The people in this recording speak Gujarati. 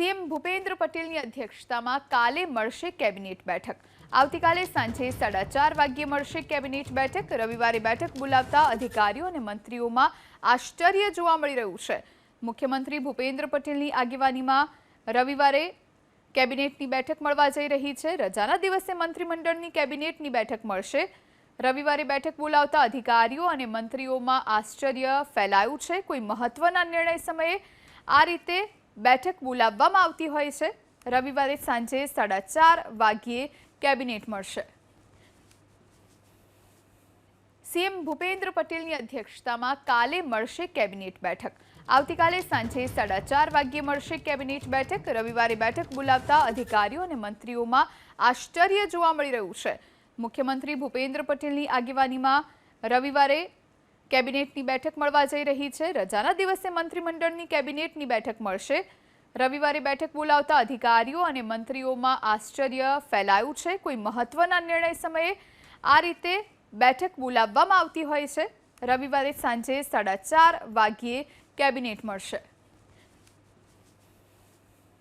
સીએમ ભૂપેન્દ્ર પટેલની અધ્યક્ષતામાં કાલે મળશે કેબિનેટ બેઠક. આવતીકાલે સાંજે સાડા ચાર વાગ્યે મળશે કેબિનેટ બેઠક. રવિવારે બેઠક બોલાવતા અધિકારીઓ અને મંત્રીઓમાં આશ્ચર્ય જોવા મળી રહ્યું છે. મુખ્યમંત્રી ભૂપેન્દ્ર પટેલની આગેવાનીમાં રવિવારે કેબિનેટની બેઠક મળવા જઈ રહી છે. રજાના દિવસે મંત્રીમંડળની કેબિનેટની બેઠક મળશે. રવિવારે બેઠક બોલાવતા અધિકારીઓ અને મંત્રીઓમાં આશ્ચર્ય ફેલાયું છે. કોઈ મહત્વના નિર્ણય સમયે આ રીતે બેઠક બોલાવવામાં આવતી હોય છે. રવિવારે સાંજે સાડા ચાર વાગ્યે કેબિનેટ મળશે. સીએમ ભૂપેન્દ્ર પટેલની અધ્યક્ષતામાં કાલે મળશે કેબિનેટ બેઠક. આવતીકાલે સાંજે સાડા ચાર વાગ્યે મળશે કેબિનેટ બેઠક. રવિવારે બેઠક બોલાવતા અધિકારીઓ અને મંત્રીઓમાં આશ્ચર્ય જોવા મળી રહ્યું છે. મુખ્યમંત્રી ભૂપેન્દ્ર પટેલની આગેવાનીમાં રવિવારે કેબિનેટની બેઠક મળવા જઈ રહી છે. રજાના દિવસે મંત્રીમંડળની કેબિનેટની બેઠક મળશે. રવિવારે બેઠક બોલાવતા અધિકારીઓ અને મંત્રીઓમાં આશ્ચર્ય ફેલાયું છે. કોઈ મહત્વના નિર્ણય સમયે આ રીતે બેઠક બોલાવવામાં આવતી હોય છે. રવિવારે સાંજે સાડા ચાર વાગ્યે કેબિનેટ મળશે.